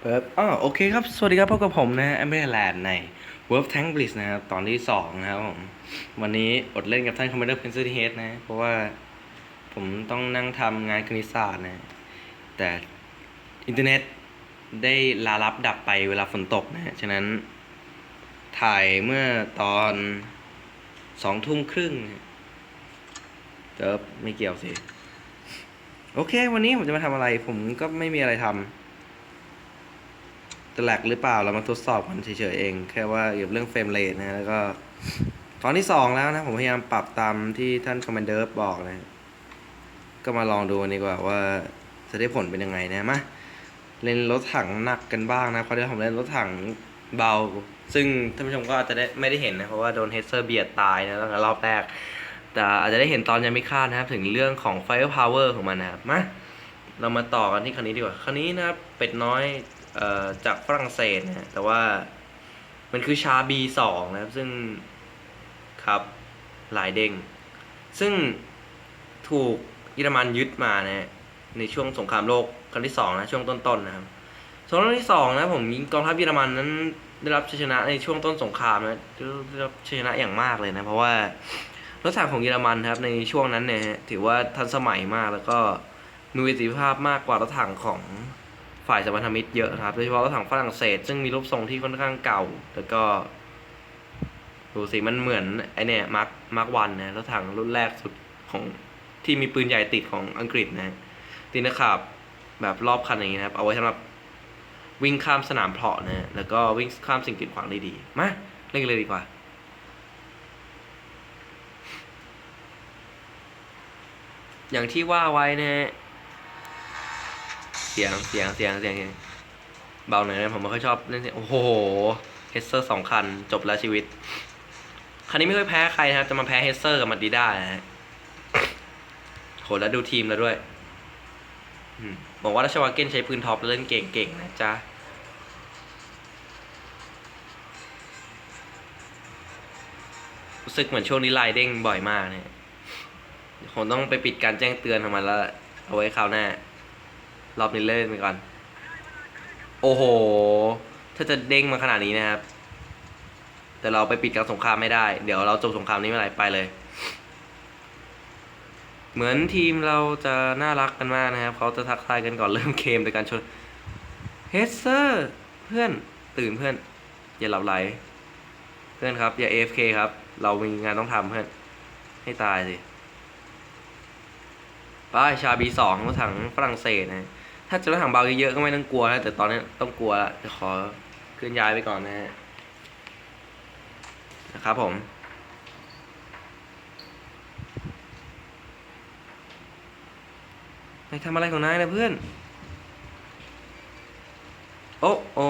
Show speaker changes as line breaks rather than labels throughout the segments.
เปิบอ๋อโอเคครับ สวัสดีครับพบกับผมนะแอมเบอร์แลนด์ใน World Tank Blitz นะครับ ตอนที่2นะครับผม วันนี้อดเล่นกับท่าน Commander Pencil Head นะ เพราะว่าผมต้องนั่งทำงานคณิตศาสตร์นะ แต่อินเทอร์เน็ตได้ลารับดับไปเวลาฝนตกนะ ฉะนั้น ถ่ายเมื่อตอนสองทุ่มครึ่งเติบไม่เกี่ยวสิ โอเค วันนี้ผมจะมาทำอะไร ผมก็ไม่มีอะไรทำ จะแหลกหรือเปล่าเรามาทดสอบกันเฉยๆเอง แค่ว่าเกี่ยวกับเรื่องเฟรมเรทนะแล้วก็ตอนที่สองแล้วนะ ผมพยายามปรับตามที่ท่านคอมมานเดอร์บอกนะ ก็มาลองดูกันดีกว่าว่าจะได้ผลเป็นยังไงนะมาเล่นรถถังหนักกันบ้างนะเพราะเดี๋ยวผมเล่นรถถังเบา ซึ่งท่านผู้ชมก็อาจจะได้ไม่ได้เห็นนะ เพราะว่าโดนเฮดเซอร์เบียดตายนะตั้งแต่รอบแรก แต่อาจจะได้เห็นตอนยังไม่คาดนะครับ ถึงเรื่องของ Fire Power ของมันนะครับมาเรามาต่อกันที่คันนี้ดีกว่าคันนี้นะครับเป็ดน้อย จากฝรั่งเศสนะฮะแต่ว่ามันคือชา B2 นะครับ ซึ่งครับหลายเด้ง ซึ่งถูกเยอรมันยึดมานะในช่วงสงครามโลกครั้งที่สองนะช่วงต้นๆนะครับสงครามโลกที่สองนะผมกองทัพเยอรมันนั้นได้รับชัยชนะในช่วงต้นสงครามนะได้รับชัยชนะอย่างมากเลยนะ เพราะว่ารถถังของเยอรมันครับในช่วงนั้นเนี่ยถือว่าทันสมัยมากแล้วก็มีประสิทธิภาพมากกว่ารถถังของ ฝ่ายสมรรถมิตรเยอะครับโดยเฉพาะรถถังฝรั่งเศส ซึ่งมีรูปทรงที่ค่อนข้างเก่า แล้วก็ดูสิมันเหมือนไอเนี่ยมาร์คมาร์ควันนะรถถังรุ่นแรกสุดของที่มีปืนใหญ่ติดของอังกฤษนะตีนะครับแบบรอบคันอย่างนี้นะครับ เอาไว้สำหรับวิ่งข้ามสนามเพาะนะแล้วก็วิ่งข้ามสิ่งกีดขวางได้ดีมาเล่นกันเลยดีกว่าอย่างที่ว่าไว้นะ สียงเสียงเสียงเสียงเสียงเบาหน่อยนะผมไม่ค่อยชอบเล่นเสียงโอ้โหเฮสเซอร์สองคัน จบแล้วชีวิต คันนี้ไม่ค่อยแพ้ใครนะครับ จะมาแพ้เฮสเซอร์กับมาดิด้านะฮะโหแล้วดูทีมแล้วด้วยบอกว่าราชวาเก้นใช้ปืนท็อปแล้วเล่นเก่งๆนะจ๊ะรู้สึกเหมือนช่วงนี้ไลน์เด้งบ่อยมากเนี่ยคงต้องไปปิดการแจ้งเตือนของมันแล้ว เอาไว้คราวหน้า รอบนี้เล่นไปก่อน โอ้โห ถ้าจะเด้งมาขนาดนี้นะครับ แต่เราไปปิดการสงครามไม่ได้ เดี๋ยวเราจบสงครามนี้เมื่อไหร่ไปเลย เหมือนทีมเราจะน่ารักกันมากนะครับ เขาจะทักทายกันก่อนเริ่มเกมโดยการชนเฮสเซอร์เพื่อนตื่นเพื่อน อย่าหลับไหล เพื่อนครับ อย่า AFK ครับ เรามีงานต้องทำเพื่อน ให้ตายสิป้ายชาบีสองรถถังฝรั่งเศสนะ ถ้าจะรถถังเบาเยอะๆก็ไม่ต้องกลัวนะแต่ตอนนี้ต้องกลัวละจะขอเคลื่อนย้ายไปก่อนนะฮะนะครับผมไปทำอะไรของนายนะเพื่อน โอ้โอ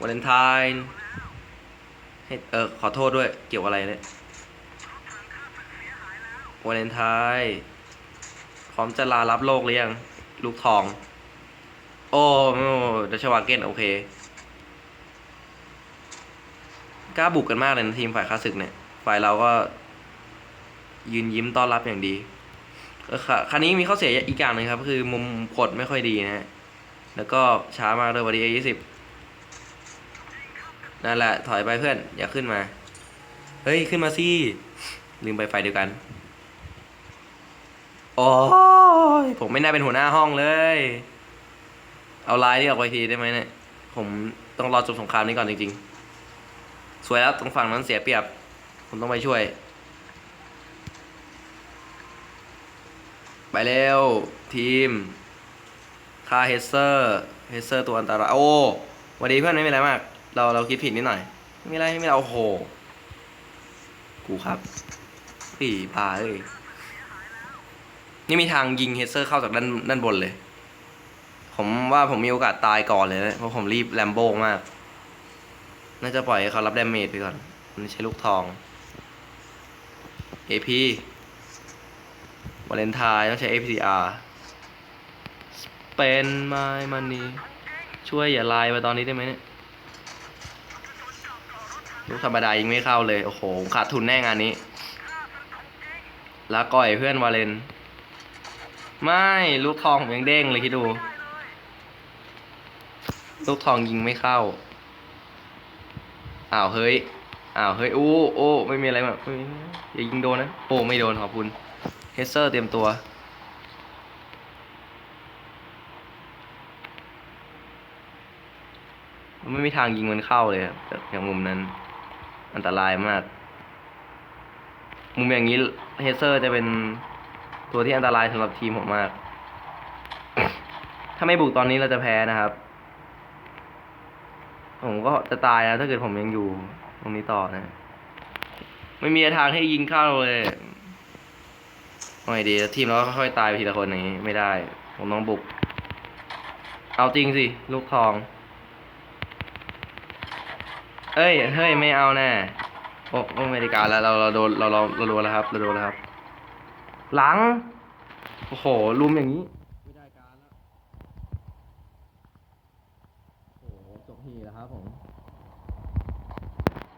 วาเลนไทน์ให้เออขอโทษด้วยเกี่ยวอะไรเนี่ยวาเลนไทน์ พร้อมจะลารับโลกหรือยัง ลูกทอง โอ้ดัชวาเกนโอเคกล้าบุกกันมากเลยนะทีมฝ่ายข้าศึกเนี่ย ฝ่ายเราก็ ยืนยิ้มต้อนรับอย่างดีค่ะคันนี้มีข้อเสียอีกอย่างหนึ่งครับ คือมุมกดไม่ค่อยดีนะฮะ แล้วก็ช้ามากเลยวันดีเอยี่สิบนั่นแหละ ถอยไปเพื่อน อย่าขึ้นมา เฮ้ย ขึ้นมาสิลืมไปไฟเดียวกัน โอ้ยผมไม่น่าเป็นหัวหน้าห้องเลย เอาไลน์นี่ออกไปทีได้ไหมเนี่ย ผมต้องรอจบสงครามนี้ก่อนจริงๆ สวยแล้วตรงฝั่งนั้นเสียเปรียบ ผมต้องไปช่วย ไปเร็ว ทีมคาเฮเซอร์เฮเซอร์ตัวอันตรายโอ้วันดีเพื่อนไม่มีอะไรมาก เราเราคิดผิดนิดหน่อย ไม่มีอะไรไม่มีอะไรโอ้โห กูครับปีพาเอ้ย นี่มีทางยิงเฮเซอร์เข้าจากด้านด้านบนเลย ผมว่าผมมีโอกาสตายก่อนเลยนะเพราะผมรีบแลมโบ้มาก น่าจะปล่อยให้เขารับดาเมจไปก่อน มันใช้ลูกทอง AP วาเลนไทน์ต้องใช้ APCR Spend my money ช่วยอย่าไลน์มาตอนนี้ได้ไหมเนี่ยลูกธรรมดายิงไม่เข้าเลย โอ้โห ขาดทุนแน่งานนี้ลาก่อยเพื่อนวาเลน ไม่ลูกทองผมยังเด้งเลยคิดดู ลูกทองยิงไม่เข้า อ้าวเฮ้ย อ้าวเฮ้ยโอ้โอ้ไม่มีอะไรแบบเฮ้ยอย่ายิงโดนนะโอ้ไม่โดนขอบคุณเฮเซอร์เตรียมตัวไม่มีทางยิงมันเข้าเลยครับจากมุมนั้น อันตรายมาก มุมอย่างนี้เฮเซอร์จะเป็น ตัวที่อันตรายสำหรับทีมผมมาก ถ้าไม่บุกตอนนี้เราจะแพ้นะครับ ผมก็จะตายแล้วถ้าเกิดผมยังอยู่ตรงนี้ต่อนะ ไม่มีทางให้ยิงเข้าเลยไม่ดีทีมเราค่อยๆตายไปทีละคนอย่างนี้ ไม่ได้ ผมต้องบุก เอาจริงสิ ลูกทอง เอ้ย เฮ้ย ไม่เอาแน่โอ้โอ้ไม่ได้กาแล้วเราเราโดนเราเราเราโดนแล้วครับ เราโดนแล้วครับ หลัง โอ้โห ลุมอย่างนี้ ไม่ได้การแล้ว โอ้โหจบทีแล้วครับผม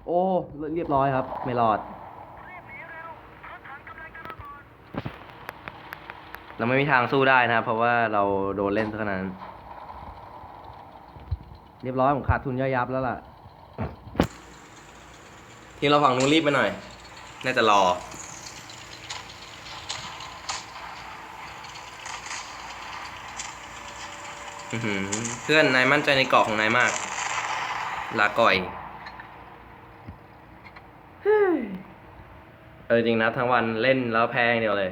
โอ้ เรียบร้อยครับ ไม่รอด เราไม่มีทางสู้ได้นะครับ เพราะว่าเราโดนเล่นซะขนาดนั้น เรียบร้อยผมขาดทุนย่อยยับแล้วล่ะ ทีมเราฝั่งนู้นรีบไปหน่อย น่าจะรอ อื้อหือ เพื่อนนายมั่นใจในเกาะของนายมาก ลาก่อย เออจริงนะทั้งวันเล่นแล้วแพ้อย่างเดียวเลย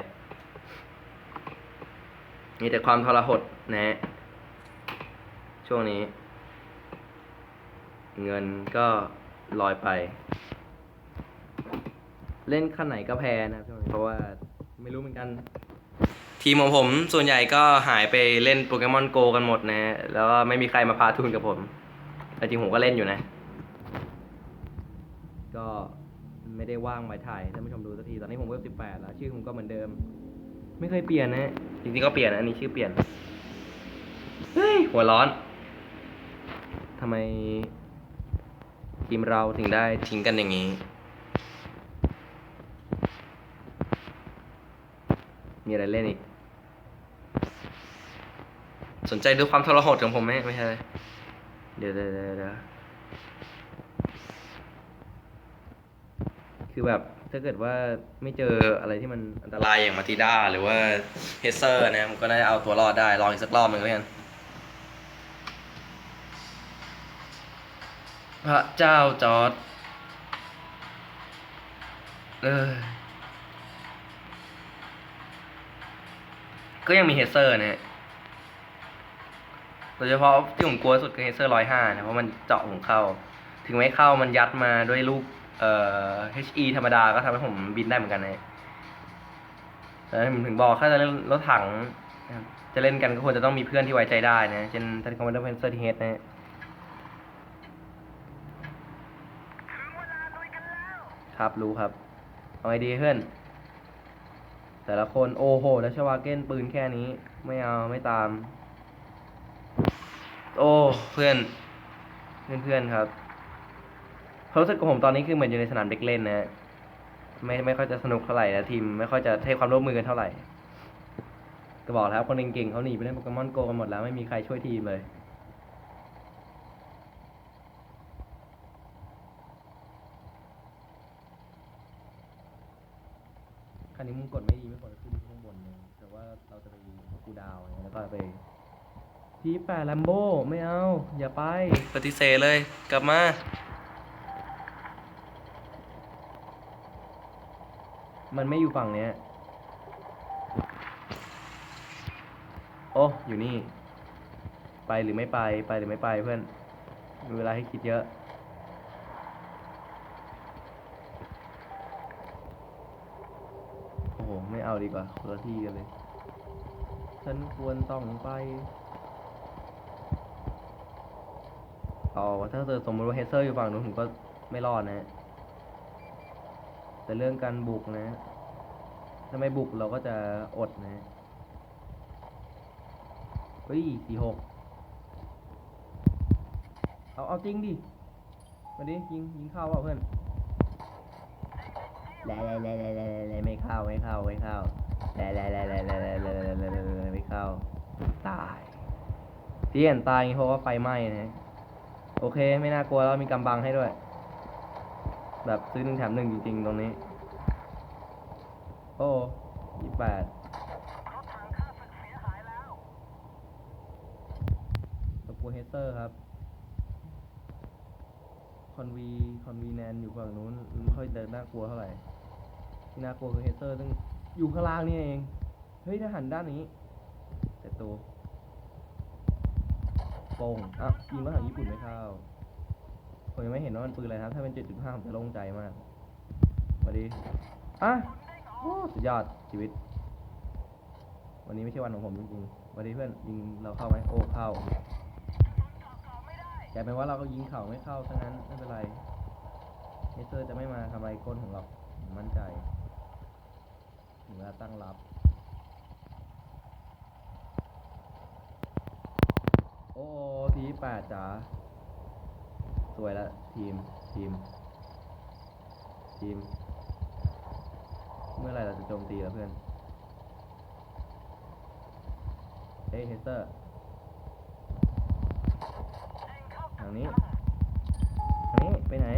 มีแต่ความทรหดนะฮะ ช่วงนี้ เงินก็ลอยไป เล่นขั้นไหนก็แพ้นะช่วงนี้เพราะว่าไม่รู้เหมือนกัน ทีมของผมส่วนใหญ่ก็หายไปเล่นโปเกมอนโกกันหมดนะแล้วก็ไม่มีใครมาพาทุนกับผม แต่จริงผมก็เล่นอยู่นะ ก็ไม่ได้ว่างไว้ถ่ายให้ท่านผู้ชมดูสักที ตอนนี้ผมเว็บสิบแปดแล้ว ชื่อผมก็เหมือนเดิม ไม่เคยเปลี่ยนนะ จริงๆก็เปลี่ยนนะอันนี้ชื่อเปลี่ยน เฮ้ย หัวร้อนทำไม ทีมเราถึงได้ทิ้งกันอย่างนี้มีอะไรเล่นอีก สนใจดูความทรหดของผมไหมไม่ใช่เดี๋ยวเดี๋ยวเดี๋ยวคือแบบถ้าเกิดว่าไม่เจออะไรที่มันอันตรายอย่างมาติด้าหรือว่าเฮเซอร์นะมันก็น่าจะเอาตัวรอดได้ ลองอีกสักรอบหนึ่งแล้วกันพระเจ้าจอร์ดเออก็ยังมีเฮเซอร์นะฮะ โดยเฉพาะที่ผมกลัวสุดคือเฮเซอร์ร้อยห้านะเพราะมันเจาะผมเข้า ถึงไม่เข้ามันยัดมาด้วยลูกเอ่อ HE ธรรมดาก็ทำให้ผมบินได้เหมือนกันนะแต่ผมถึงบอกถ้าจะเล่นรถถัง จะเล่นกันก็ควรจะต้องมีเพื่อนที่ไว้ใจได้นะ เช่นท่านคอมมานเดอร์เพนเซอร์ทีเฮดนะครับรู้ครับ เอาไอดีเพื่อน แต่ละคนโอ้โห แล้วชวาเก้นปืนแค่นี้ ไม่เอาไม่ตาม โอ้เพื่อนเพื่อนเพื่อนครับความรู้สึกของผมตอนนี้คือเหมือนอยู่ในสนามเด็กเล่นนะ ไม่ไม่ค่อยจะสนุกเท่าไหร่นะทีมไม่ค่อยจะให้ความร่วมมือกันเท่าไหร่ก็บอกแล้วคนเก่งๆเขาหนีไปเล่นโปเกมอนโกกันหมดแล้วไม่มีใครช่วยทีมเลยคันนี้มึงกดไม่ดีไม่ควรขึ้นข้างบนเลยแต่ว่าเราจะไปกูดาวแล้วก็ไป ทีแปดแลมโบไม่เอา อย่าไป ปฏิเสธเลย กลับมา มันไม่อยู่ฝั่งเนี้ย โอ้ อยู่นี่ ไปหรือไม่ไป ไปหรือไม่ไปเพื่อน มีเวลาให้คิดเยอะ โอ้โห ไม่เอาดีกว่าคนละที่กันเลย ฉันควรต้องไป เอาถ้าเกิดสมมติว่าเฮเซอร์อยู่ฝั่งนู้นผมก็ไม่รอดนะ แต่เรื่องการบุกนะ ถ้าไม่บุกเราก็จะอดนะเฮ้ยสี่หกเอา เอาจริงดิ มาดิ ยิง ยิงเข้าเปล่าเพื่อนแล่แล่แล่แล่แล่แล่ไม่เข้า ไม่เข้า ไม่เข้าแล่แล่แล่แล่แล่แล่แล่แล่แล่แล่ไม่เข้า ตาย ที่เห็นตายเพราะว่าไฟไหม้นะฮะ โอเค ไม่น่ากลัวแล้วมีกำบังให้ด้วย แบบซื้อหนึ่งแถมหนึ่งจริงๆ ตรงนี้ โอ้ยี่แปดตะปูเฮเตอร์ครับ คอนวีคอนวีแนนอยู่ฝั่งนู้นไม่ค่อยเดินน่ากลัวเท่าไหร่ ที่น่ากลัวคือเฮเตอร์ซึ่งอยู่ข้างล่างนี่เอง เฮ้ยถ้าหันด้านนี้เสร็จตัว ป่งอะยิงรถถังญี่ปุ่นไม่เข้าผมยังไม่เห็นว่ามันปืนอะไรครับ ถ้าเป็น 7.5 ผมจะโล่งใจมากสวัสดีอะโอ้สุดยอดชีวิต วันนี้ไม่ใช่วันของผมจริงๆวัสดีเพื่อนยิงเราเข้าไหมโอ้เข้ากลายเป็นว่าเราก็ยิงเข่าไม่เข้าทั้งนั้นไม่เป็นไรเฮเซอร์จะไม่มาทำลายก้นของเรามมั่นใจถึงเวลาตั้งรับ โอ้ที แปดจ๋าสวยละทีมทีม ทีม เมื่อไหรเราจะโจมตีแล้วเพื่อนเฮ้ยเฮสเตอร์ทางนี้ทางนี้ไปไหน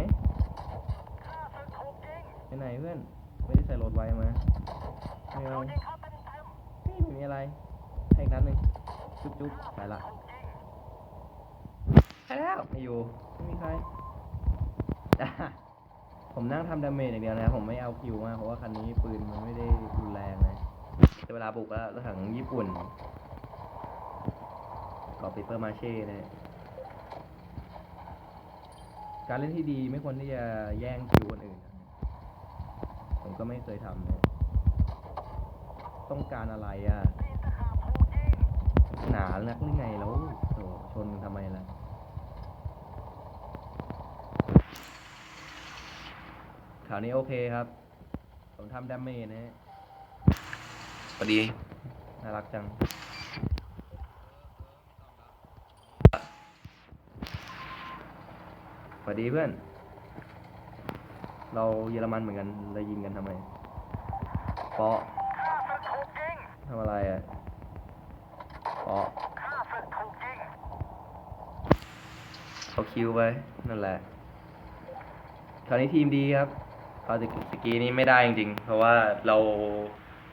ไปไหนเพื่อน ไม่ได้ใส่โหลดไว้มาไม่เอาไม่มีอะไรให้อีกนัดหนึ่งจุ๊บจุ๊บไปละ ไปแล้วไม่อยู่ไม่มีใครอะผมนั่งทำดาเมจอย่างเดียวนะครับผมไม่เอาคิวมากเพราะว่าคันนี้ปืนมันไม่ได้รุนแรงนะแต่เวลาบุกแล้วรถถังญี่ปุ่นกอบปิเปอร์มาเช่นะการเล่นที่ดีไม่ควรที่จะแย่งคิวคนอื่น ผมก็ไม่เคยทำนะต้องการอะไรอะหนานักหรือไงแล้วชนทำไมล่ะ ข่าวนี้โอเคครับ ผมทำดาเมจนะฮะพอดี น่ารักจังสวัสดีเพื่อน เราเยอรมันเหมือนกันเรายิงกันทำไมเปาะทำอะไรอะเปาะเอาคิวไป นั่นแหละ คราวนี้ทีมดีครับ คราวสกีนี้ไม่ได้จริงๆ เพราะว่าเรา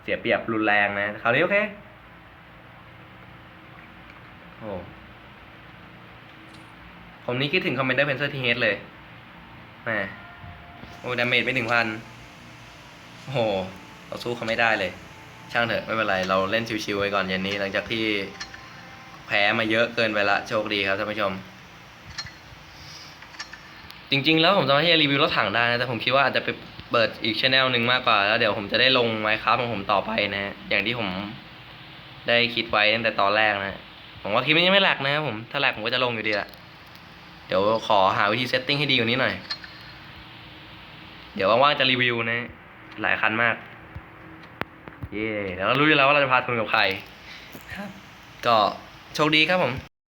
เสียเปรียบรุนแรงนะคราวนี้โอเค โอ้ผมนี่คิดถึงคอมเมนเดอร์เพนเซอร์ทีเฮดเลยแหมโอ้ดาเมจไม่ถึงพันโอ้โห เราสู้เขาไม่ได้เลย ช่างเถอะไม่เป็นไร เราเล่นชิวๆไว้ก่อนเย็นนี้ หลังจากที่แพ้มาเยอะเกินไปละ โชคดีครับท่านผู้ชม จริง ๆ แล้วผมจะไม่ให้รีวิวรถถังได้นะแต่ผมคิดว่าอาจจะไปเปิดอีกช anel หนึ่งมากกว่า แล้วเดี๋ยวผมจะได้ลงไมค์ครับของผมต่อไปนะฮะอย่างที่ผมได้คิดไว้ตั้งแต่ตอนแรกนะ ผมว่าคลิปนี้ยังไม่แหลกนะครับผมถ้าแหลกผมก็จะลงอยู่ดีแหละเดี๋ยวขอหาวิธีเซตติ้งให้ดีกว่านี้หน่อย เดี๋ยวว่างๆจะรีวิวนะ หลายคันมาก เย่แล้วก็รู้อยู่แล้วว่าเราจะพาทุนกับใครก็โชคดีครับผม